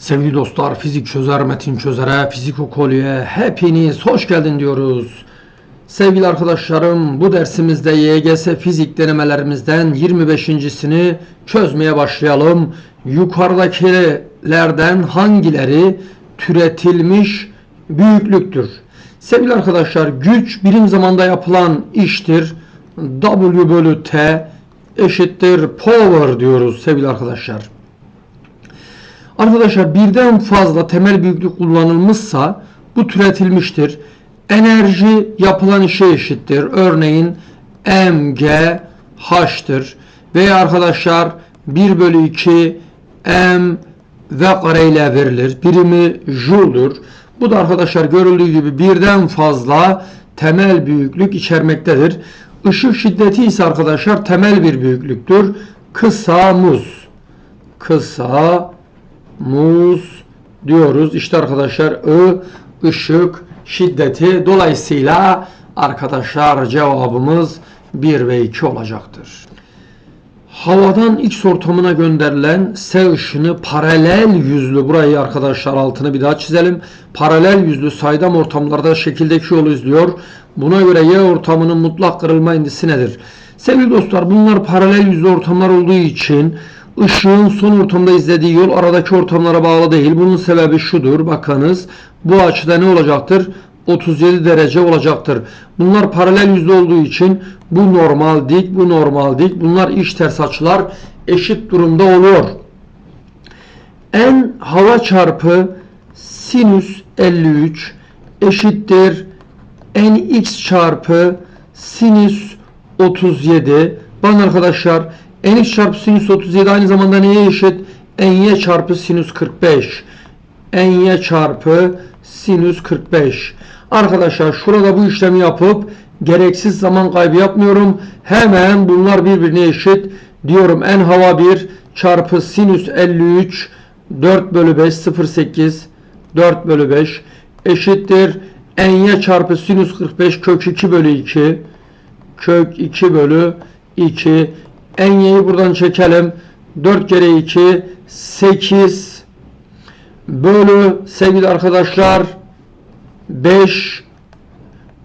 Sevgili dostlar, fizik çözer, metin çözere, fizik okulüye hepiniz hoş geldin diyoruz. Sevgili arkadaşlarım, bu dersimizde YGS fizik denemelerimizden 25.sini çözmeye başlayalım. Yukarıdakilerden hangileri türetilmiş büyüklüktür? Sevgili arkadaşlar, güç birim zamanda yapılan iştir. W bölü T eşittir power diyoruz sevgili arkadaşlar. Arkadaşlar birden fazla temel büyüklük kullanılmışsa bu türetilmiştir. Enerji yapılan işe eşittir. Örneğin mg h'tır. Veya arkadaşlar 1 bölü 2 m v kare ile verilir. Birimi joule'dur. Bu da arkadaşlar görüldüğü gibi birden fazla temel büyüklük içermektedir. Işık şiddeti ise arkadaşlar temel bir büyüklüktür. Kısa muz. Kısa muz diyoruz. İşte arkadaşlar I ışık şiddeti dolayısıyla arkadaşlar cevabımız 1 ve 2 olacaktır. Havadan X ortamına gönderilen S ışını paralel yüzlü burayı arkadaşlar altını bir daha çizelim. Paralel yüzlü saydam ortamlarda şekildeki yolu izliyor. Buna göre Y ortamının mutlak kırılma indisi nedir? Sevgili dostlar bunlar paralel yüzlü ortamlar olduğu için ışığın son ortamda izlediği yol aradaki ortamlara bağlı değil. Bunun sebebi şudur. Bakınız bu açıda ne olacaktır? 37 derece olacaktır. Bunlar paralel yüzlü olduğu için bu normal dik, bu normal dik. Bunlar iç ters açılar eşit durumda oluyor. En hava çarpı sinüs 53 eşittir en x çarpı sinüs 37. Bakın arkadaşlar en x çarpı sinüs 37 aynı zamanda neye eşit? En y çarpı sinüs 45. En y çarpı sinüs 45. Arkadaşlar şurada bu işlemi yapıp gereksiz zaman kaybı yapmıyorum. Hemen bunlar birbirine eşit diyorum. En hava 1 çarpı sinüs 53 4 bölü 5 0,8 4 bölü 5 eşittir. En y çarpı sinüs 45 kök 2 bölü 2 kök 2 bölü 2 en y'yi buradan çekelim. 4 kere 2 8 bölü sevgili arkadaşlar 5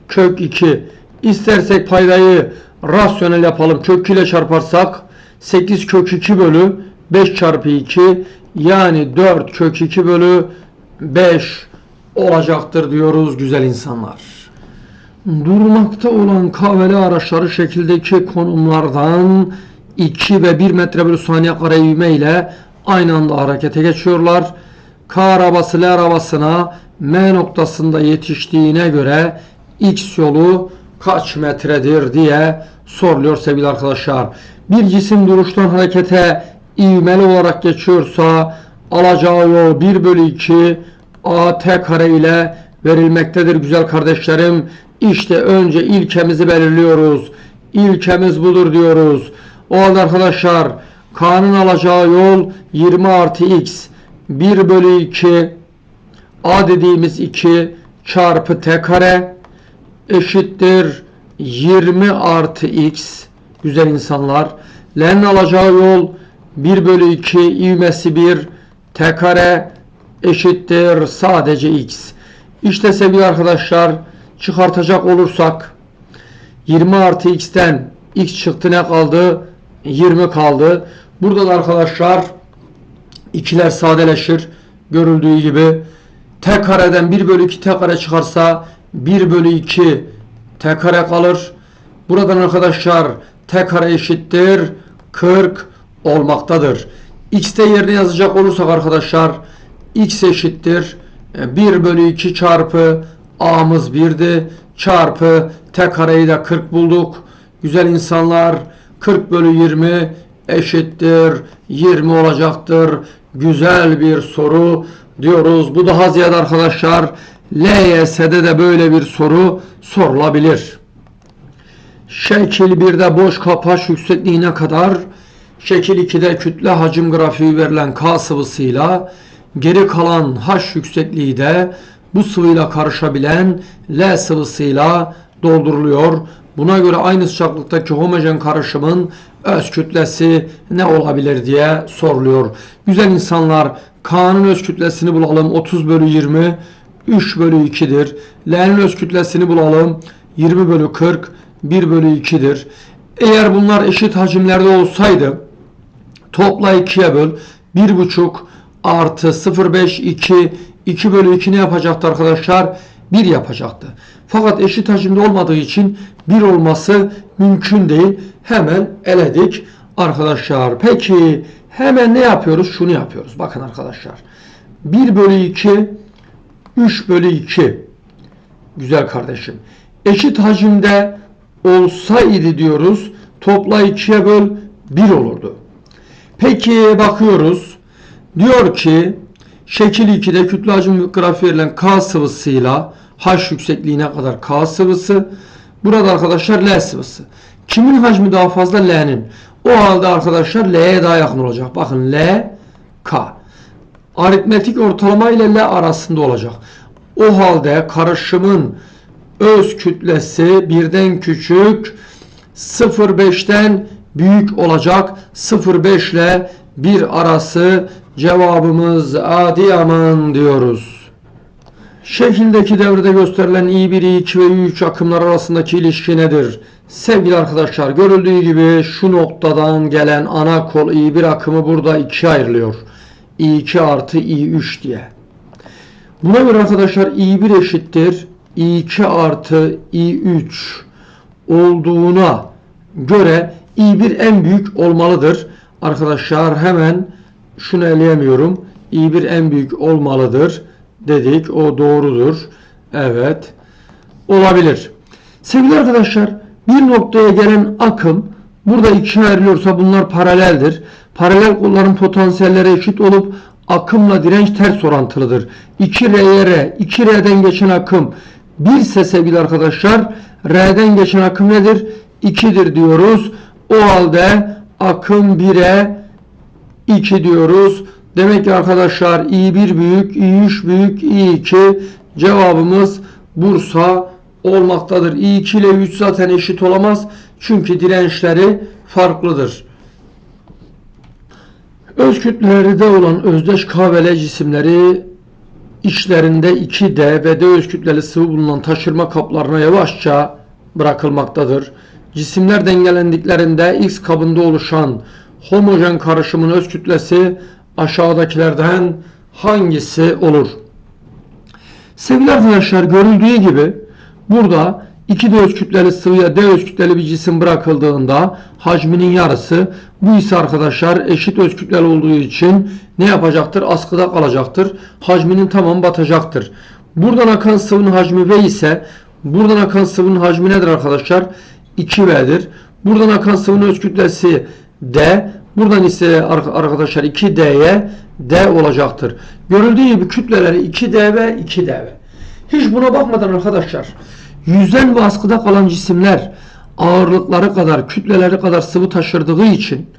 kök 2 istersek paydayı rasyonel yapalım. Kök 2 ile çarparsak 8 kök 2 bölü 5 çarpı 2 yani 4 kök 2 bölü 5 olacaktır diyoruz güzel insanlar. Durmakta olan kahveli araçları şekildeki konumlardan 2 ve 1 metre bölü saniye kare ivme ile aynı anda harekete geçiyorlar. K arabası L arabasına M noktasında yetiştiğine göre X yolu kaç metredir diye soruluyor sevgili arkadaşlar. Bir cisim duruştan harekete ivmeli olarak geçiyorsa alacağı yol 1 bölü 2 AT kare ile verilmektedir güzel kardeşlerim. İşte önce ilkemizi belirliyoruz. İlkemiz budur diyoruz. O halde arkadaşlar K'nın alacağı yol 20 artı X 1 bölü 2 A dediğimiz 2 çarpı T kare eşittir 20 artı X güzel insanlar. L'nin alacağı yol 1 bölü 2 ivmesi 1 T kare eşittir sadece X. İşte sevgili arkadaşlar çıkartacak olursak 20 artı x'ten x çıktı ne kaldı? 20 kaldı. Burada da arkadaşlar ikiler sadeleşir. Görüldüğü gibi t kareden 1 bölü 2 t kare çıkarsa 1 bölü 2 t kare kalır. Buradan arkadaşlar t kare eşittir 40 olmaktadır. x'te yerine yazacak olursak arkadaşlar x eşittir 1 bölü 2 çarpı a'mız 1'di çarpı t kareyi de 40 bulduk. Güzel insanlar 40 bölü 20 eşittir 20 olacaktır. Güzel bir soru diyoruz. Bu daha ziyade arkadaşlar LYS'de de böyle bir soru sorulabilir. Şekil 1'de boş kapaç yüksekliğine kadar şekil 2'de kütle hacim grafiği verilen K sıvısıyla geri kalan H yüksekliği de bu sıvıyla karışabilen L sıvısıyla dolduruluyor. Buna göre aynı sıcaklıktaki homojen karışımın öz kütlesi ne olabilir diye soruluyor. Güzel insanlar K'nın öz kütlesini bulalım. 30 bölü 20 3 bölü 2'dir. L'nin öz kütlesini bulalım. 20 bölü 40 1 bölü 2'dir. Eğer bunlar eşit hacimlerde olsaydı topla 2'ye böl. 1,5 artı 0,5 2 2 bölü 2 ne yapacaktı arkadaşlar? 1 yapacaktı. Fakat eşit hacimde olmadığı için 1 olması mümkün değil. Hemen eledik arkadaşlar. Peki hemen ne yapıyoruz? Şunu yapıyoruz. Bakın arkadaşlar. 1 bölü 2 3 bölü 2 Güzel kardeşim. Eşit hacimde olsaydı diyoruz. Topla 2'ye böl 1 olurdu. Peki bakıyoruz. Diyor ki şekil 2'de kütle hacim grafiği verilen K sıvısıyla H yüksekliğine kadar K sıvısı. Burada arkadaşlar L sıvısı. Kimin hacmi daha fazla? L'nin. O halde arkadaşlar L'ye daha yakın olacak. Bakın L, K. Aritmetik ortalama ile L arasında olacak. O halde karışımın öz kütlesi birden küçük 0,5'ten büyük olacak. 0,5 ile 1 arası cevabımız Adıyaman diyoruz. Şekildeki devrede gösterilen I1, I2 ve I3 akımlar arasındaki ilişki nedir? Sevgili arkadaşlar görüldüğü gibi şu noktadan gelen ana kol I1 akımı burada ikiye ayrılıyor. I2 artı I3 diye. Buna göre arkadaşlar I1 eşittir I2 artı I3 olduğuna göre I1 en büyük olmalıdır. Arkadaşlar hemen şunu eleyemiyorum. I1 en büyük olmalıdır dedik. O doğrudur. Evet. Olabilir. Sevgili arkadaşlar bir noktaya gelen akım burada ikiye ayrılıyorsa bunlar paraleldir. Paralel kolların potansiyelleri eşit olup akımla direnç ters orantılıdır. 2R'ye R, 2R'den geçen akım 1 ise sevgili arkadaşlar R'den geçen akım nedir? 2'dir diyoruz. O halde akım 1'e 2 diyoruz. Demek ki arkadaşlar i1 büyük, i3 büyük, i2 cevabımız Bursa olmaktadır. i2 ile 3 zaten eşit olamaz. Çünkü dirençleri farklıdır. Öz kütlelerde olan özdeş K ve L cisimleri içlerinde 2D ve D öz kütleli sıvı bulunan taşırma kaplarına yavaşça bırakılmaktadır. Cisimler dengelendiklerinde X kabında oluşan homojen karışımın öz kütlesi aşağıdakilerden hangisi olur? Sevgili arkadaşlar görüldüğü gibi burada 2D öz sıvıya D öz bir cisim bırakıldığında hacminin yarısı bu ise arkadaşlar eşit öz olduğu için ne yapacaktır? Askıda kalacaktır. Hacminin tamamı batacaktır. Buradan akan sıvının hacmi V ise buradan akan sıvının hacmi nedir arkadaşlar? 2V'dir. Buradan akan sıvının öz D. Buradan ise arkadaşlar 2D'ye D olacaktır. Görüldüğü gibi kütleleri 2D ve 2DV. Hiç buna bakmadan arkadaşlar yüzden ve askıda kalan cisimler ağırlıkları kadar, kütleleri kadar sıvı taşırdığı için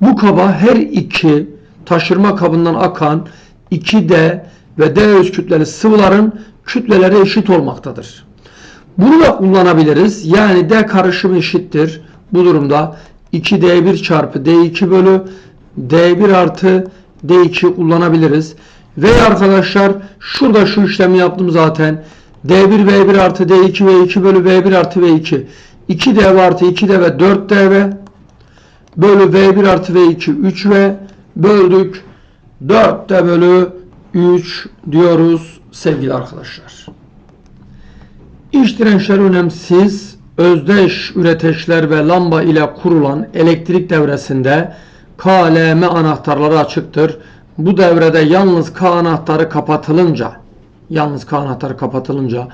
bu kaba her iki taşırma kabından akan 2D ve D öz kütleli sıvıların kütleleri eşit olmaktadır. Bunu da kullanabiliriz. Yani D karışım eşittir. Bu durumda 2D1 çarpı D2 bölü D1 artı D2 kullanabiliriz. Ve arkadaşlar şurada şu işlemi yaptım zaten. D1 V1 artı D2 V2 bölü V1 artı V2. 2D artı 2D ve 4DV bölü V1 artı V2 3V böldük. 4D bölü 3 diyoruz sevgili arkadaşlar. İç dirençler önemsiz. Özdeş üreteçler ve lamba ile kurulan elektrik devresinde KLM anahtarları açıktır. Bu devrede yalnız K anahtarı kapatılınca yalnız K anahtarı kapatılınca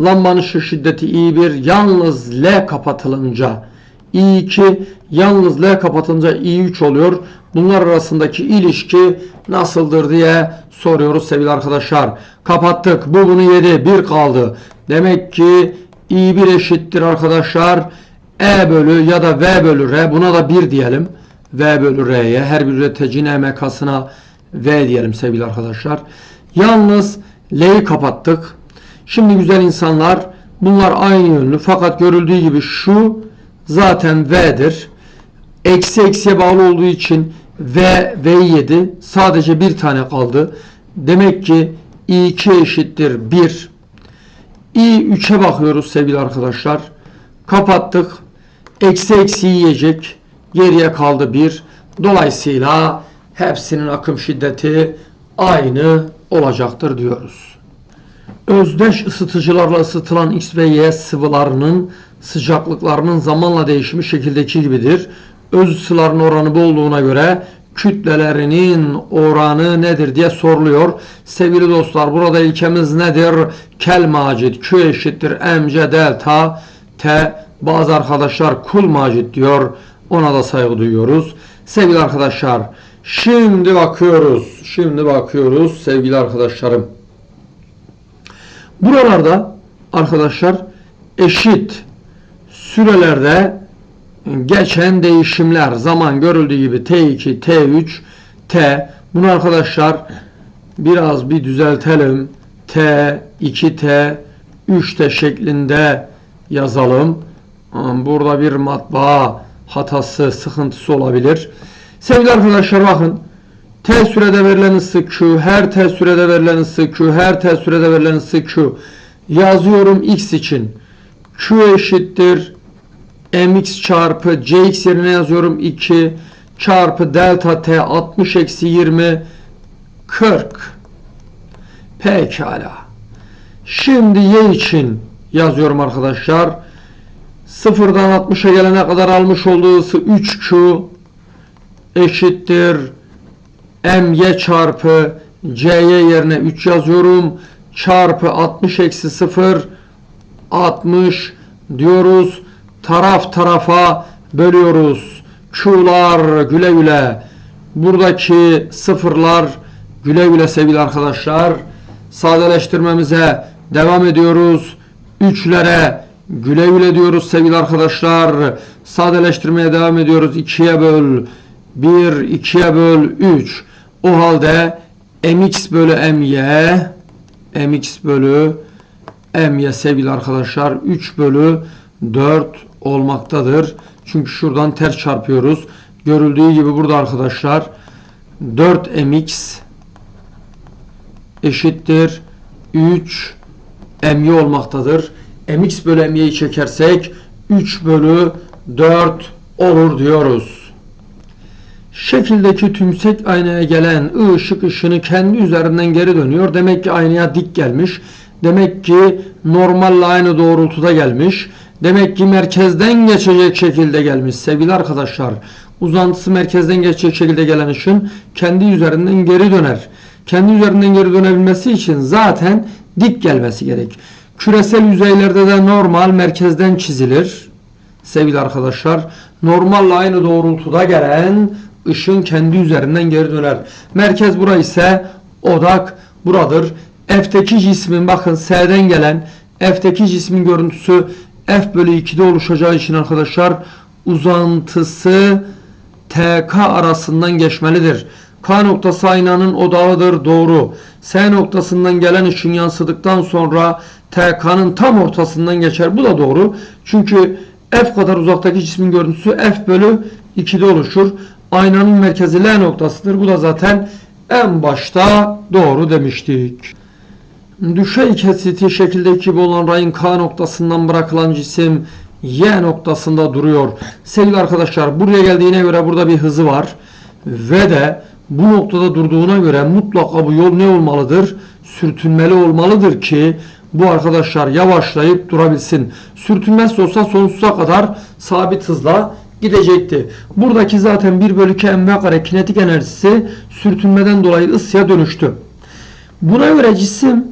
lambanın ışık şiddeti I1 yalnız L kapatılınca I2 yalnız L kapatılınca I3 oluyor. Bunlar arasındaki ilişki nasıldır diye soruyoruz sevgili arkadaşlar. Kapattık. Bu bunu yedi. Bir kaldı. Demek ki I1 eşittir arkadaşlar. E bölü ya da V bölü R. Buna da 1 diyelim. V bölü R'ye. Her bir üreticinin EMK'sına V diyelim sevgili arkadaşlar. Yalnız L'yi kapattık. Şimdi güzel insanlar bunlar aynı yönlü fakat görüldüğü gibi şu zaten V'dir. Eksi eksiye bağlı olduğu için V, V7 sadece bir tane kaldı. Demek ki I2 eşittir 1. I3'e bakıyoruz sevgili arkadaşlar. Kapattık. Eksi eksi yiyecek. Geriye kaldı 1. Dolayısıyla hepsinin akım şiddeti aynı olacaktır diyoruz. Özdeş ısıtıcılarla ısıtılan X ve Y sıvılarının sıcaklıklarının zamanla değişimi şekildeki gibidir. Öz ısıların oranı bu olduğuna göre kütlelerinin oranı nedir diye soruluyor. Sevgili dostlar burada ilkemiz nedir? Kel macit Q eşittir mc delta T bazı arkadaşlar kul macit diyor. Ona da saygı duyuyoruz. Sevgili arkadaşlar şimdi bakıyoruz. Şimdi bakıyoruz sevgili arkadaşlarım. Buralarda arkadaşlar eşit sürelerde geçen değişimler zaman görüldüğü gibi T2, T3, T. Bunu arkadaşlar biraz bir düzeltelim. T, 2T, 3T şeklinde yazalım. Burada bir matbaa hatası, sıkıntısı olabilir. Sevgili arkadaşlar bakın. T sürede verilen ısı Q, her T sürede verilen ısı Q, her T sürede verilen ısı Q. Yazıyorum X için. Q eşittir mx çarpı cx yerine yazıyorum 2 çarpı delta t 60 eksi 20 40 pekala. Şimdi y için yazıyorum arkadaşlar. Sıfırdan 60'a gelene kadar almış olduğu ısı 3q eşittir my çarpı c'ye yerine 3 yazıyorum. Çarpı 60 eksi 0 60 diyoruz taraf tarafa bölüyoruz. Q'lar güle güle. Buradaki sıfırlar güle güle sevgili arkadaşlar. Sadeleştirmemize devam ediyoruz. Üçlere güle güle diyoruz sevgili arkadaşlar. Sadeleştirmeye devam ediyoruz. 2'ye böl 1, 2'ye böl 3. O halde mx bölü my mx bölü my sevgili arkadaşlar 3 bölü 4 olmaktadır. Çünkü şuradan ters çarpıyoruz. Görüldüğü gibi burada arkadaşlar 4mx eşittir 3 my olmaktadır. mx bölü my'yi çekersek 3 bölü 4 olur diyoruz. Şekildeki tümsek aynaya gelen ışık ışını kendi üzerinden geri dönüyor. Demek ki aynaya dik gelmiş. Demek ki normalle aynı doğrultuda gelmiş. Demek ki merkezden geçecek şekilde gelmiş sevgili arkadaşlar. Uzantısı merkezden geçecek şekilde gelen ışın kendi üzerinden geri döner. Kendi üzerinden geri dönebilmesi için zaten dik gelmesi gerek. Küresel yüzeylerde de normal merkezden çizilir. Sevgili arkadaşlar normalle aynı doğrultuda gelen ışın kendi üzerinden geri döner. Merkez bura ise odak buradır. F'teki cismin bakın S'den gelen F'teki cismin görüntüsü F bölü 2'de oluşacağı için arkadaşlar uzantısı TK arasından geçmelidir. K noktası aynanın odağıdır doğru. S noktasından gelen ışın yansıdıktan sonra TK'nın tam ortasından geçer. Bu da doğru. Çünkü F kadar uzaktaki cismin görüntüsü F bölü 2'de oluşur. Aynanın merkezi L noktasıdır. Bu da zaten en başta doğru demiştik. Düşey kesiti şekildeki olan rayın K noktasından bırakılan cisim Y noktasında duruyor. Sevgili arkadaşlar buraya geldiğine göre burada bir hızı var. Ve de bu noktada durduğuna göre mutlaka bu yol ne olmalıdır? Sürtünmeli olmalıdır ki bu arkadaşlar yavaşlayıp durabilsin. Sürtünmez olsa sonsuza kadar sabit hızla gidecekti. Buradaki zaten 1 bölü 2 mv kare kinetik enerjisi sürtünmeden dolayı ısıya dönüştü. Buna göre cisim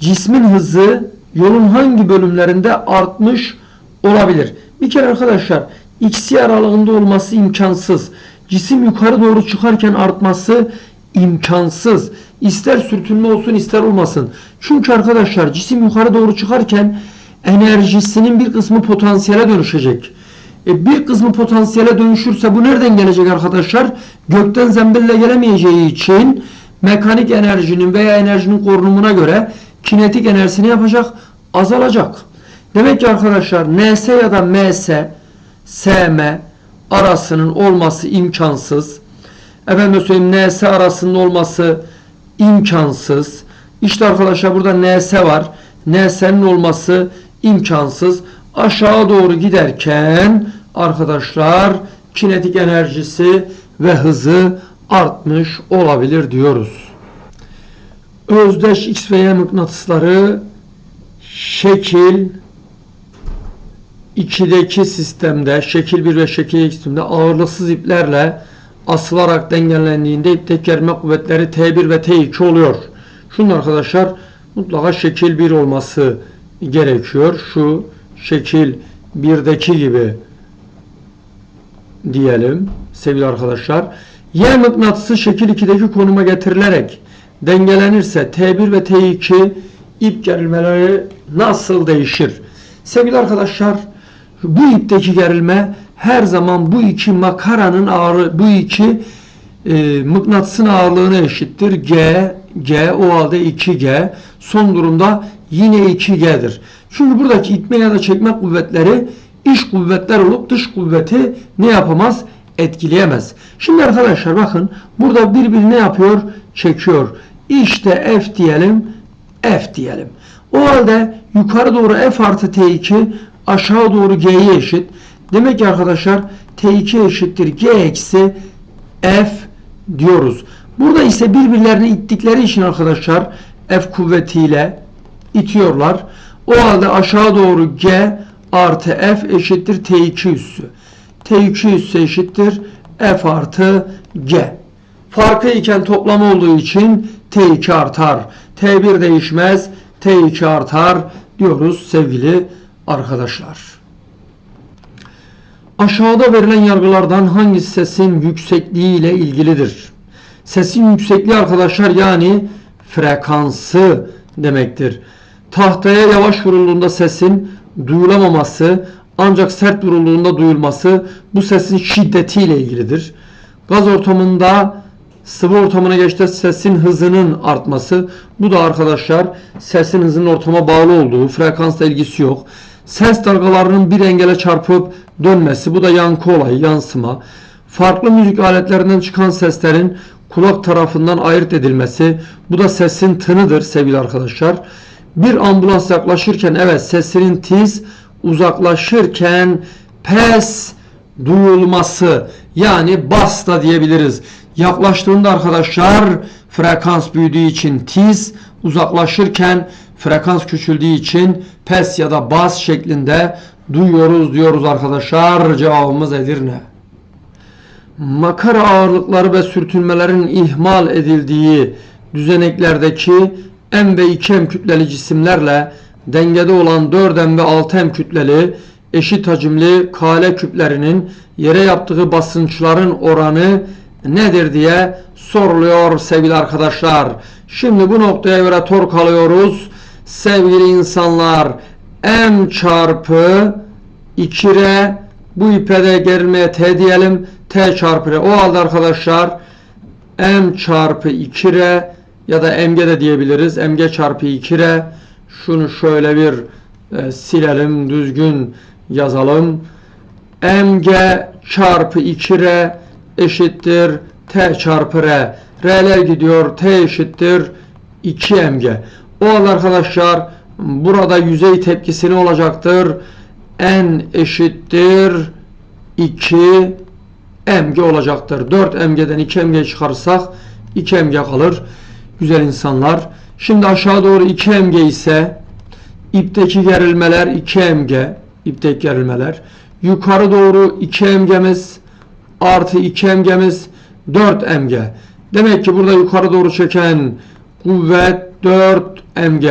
cismin hızı yolun hangi bölümlerinde artmış olabilir? Bir kere arkadaşlar xy aralığında olması imkansız. Cisim yukarı doğru çıkarken artması imkansız. İster sürtünme olsun ister olmasın. Çünkü arkadaşlar cisim yukarı doğru çıkarken enerjisinin bir kısmı potansiyele dönüşecek. E bir kısmı potansiyele dönüşürse bu nereden gelecek arkadaşlar? Gökten zembille gelemeyeceği için mekanik enerjinin veya enerjinin korunumuna göre kinetik enerjisini yapacak? Azalacak. Demek ki arkadaşlar NS ya da MS, SM arasının olması imkansız. Efendim söyleyeyim NS arasının olması imkansız. İşte arkadaşlar burada NS var. NS'nin olması imkansız. Aşağı doğru giderken arkadaşlar kinetik enerjisi ve hızı artmış olabilir diyoruz. Özdeş X ve Y mıknatısları şekil 2'deki sistemde, şekil 1 ve şekil 2 sistemde ağırlıksız iplerle asılarak dengelendiğinde ipteki gerilme kuvvetleri T1 ve T2 oluyor. Şunun arkadaşlar mutlaka şekil 1 olması gerekiyor. Şu şekil 1'deki gibi diyelim sevgili arkadaşlar. Y mıknatısı şekil 2'deki konuma getirilerek dengelenirse T1 ve T2 ip gerilmeleri nasıl değişir? Sevgili arkadaşlar bu ipteki gerilme her zaman bu iki makaranın ağırlığı, bu iki e, mıknatısın ağırlığına eşittir. G, G o halde 2G. Son durumda yine 2G'dir. Çünkü buradaki itme ya da çekme kuvvetleri iç kuvvetler olup dış kuvveti ne yapamaz? Etkileyemez. Şimdi arkadaşlar bakın burada birbirini ne yapıyor? Çekiyor. İşte F diyelim, F diyelim. O halde yukarı doğru F artı T2 aşağı doğru G'ye eşit. Demek ki arkadaşlar T2 eşittir G eksi F diyoruz. Burada ise birbirlerini ittikleri için arkadaşlar F kuvvetiyle itiyorlar. O halde aşağı doğru G artı F eşittir T2 üssü. T2 üssü eşittir F artı G. Farkı iken toplam olduğu için T2 artar. T1 değişmez. T2 artar diyoruz sevgili arkadaşlar. Aşağıda verilen yargılardan hangisi sesin yüksekliği ile ilgilidir? Sesin yüksekliği arkadaşlar yani frekansı demektir. Tahtaya yavaş vurulduğunda sesin duyulamaması ancak sert vurulduğunda duyulması bu sesin şiddetiyle ilgilidir. Gaz ortamında sıvı ortamına geçti sesin hızının artması. Bu da arkadaşlar sesin hızının ortama bağlı olduğu frekansla ilgisi yok. Ses dalgalarının bir engele çarpıp dönmesi. Bu da yankı olayı, yansıma. Farklı müzik aletlerinden çıkan seslerin kulak tarafından ayırt edilmesi. Bu da sesin tınıdır sevgili arkadaşlar. Bir ambulans yaklaşırken evet sesinin tiz, uzaklaşırken pes duyulması yani bas da diyebiliriz. Yaklaştığında arkadaşlar frekans büyüdüğü için tiz, uzaklaşırken frekans küçüldüğü için pes ya da bas şeklinde duyuyoruz diyoruz arkadaşlar. Cevabımız Edirne. Makara ağırlıkları ve sürtünmelerin ihmal edildiği düzeneklerdeki M ve 2M kütleli cisimlerle dengede olan 4M ve 6M kütleli eşit hacimli kale küplerinin yere yaptığı basınçların oranı nedir diye soruluyor sevgili arkadaşlar. Şimdi bu noktaya göre tork alıyoruz. Sevgili insanlar M çarpı 2R bu ipe de gerilmeye T diyelim. T çarpı R. O halde arkadaşlar M çarpı 2R ya da MG de diyebiliriz. MG çarpı 2R. Şunu şöyle bir e, silelim. Düzgün yazalım. MG çarpı 2R eşittir T çarpı R. R'ler gidiyor. T eşittir 2mg. O halde arkadaşlar burada yüzey tepkisi ne olacaktır? N eşittir 2 mg olacaktır. 4 mg'den 2 mg çıkarırsak 2 mg kalır. Güzel insanlar. Şimdi aşağı doğru 2 mg ise ipteki gerilmeler 2 mg. İpteki gerilmeler. Yukarı doğru 2 mg'miz artı 2 mg'miz 4 mg. Demek ki burada yukarı doğru çeken kuvvet 4 mg.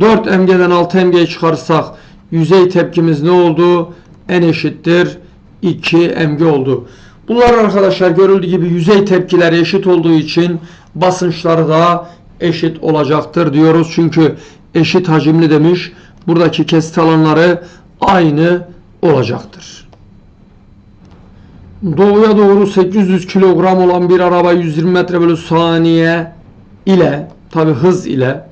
4 mg'den 6 mg'yi çıkarırsak yüzey tepkimiz ne oldu? N eşittir 2 mg oldu. Bunlar arkadaşlar görüldüğü gibi yüzey tepkileri eşit olduğu için basınçları da eşit olacaktır diyoruz. Çünkü eşit hacimli demiş. Buradaki kesit alanları aynı olacaktır. Doğuya doğru 800 kilogram olan bir araba 120 metre bölü saniye ile tabi hız ile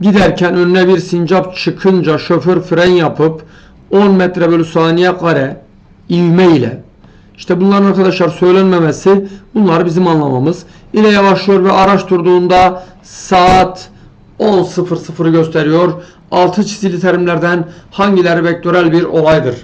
giderken önüne bir sincap çıkınca şoför fren yapıp 10 metre bölü saniye kare ivme ile İşte bunların arkadaşlar söylenmemesi bunlar bizim anlamamız. ile yavaşlıyor ve araç durduğunda saat 10.00'ı gösteriyor. Altı çizili terimlerden hangileri vektörel bir olaydır?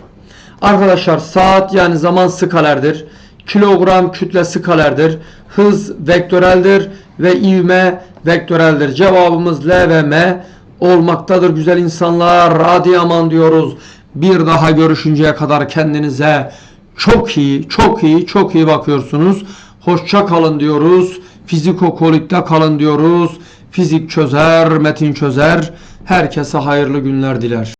Arkadaşlar saat yani zaman skalerdir. Kilogram kütle skalerdir. Hız vektöreldir ve ivme vektöreldir. Cevabımız L ve M olmaktadır güzel insanlar. Radiyaman diyoruz. Bir daha görüşünceye kadar kendinize çok iyi, çok iyi, çok iyi bakıyorsunuz. Hoşça kalın diyoruz. Fizikokolikte kalın diyoruz. Fizik çözer, metin çözer. Herkese hayırlı günler diler.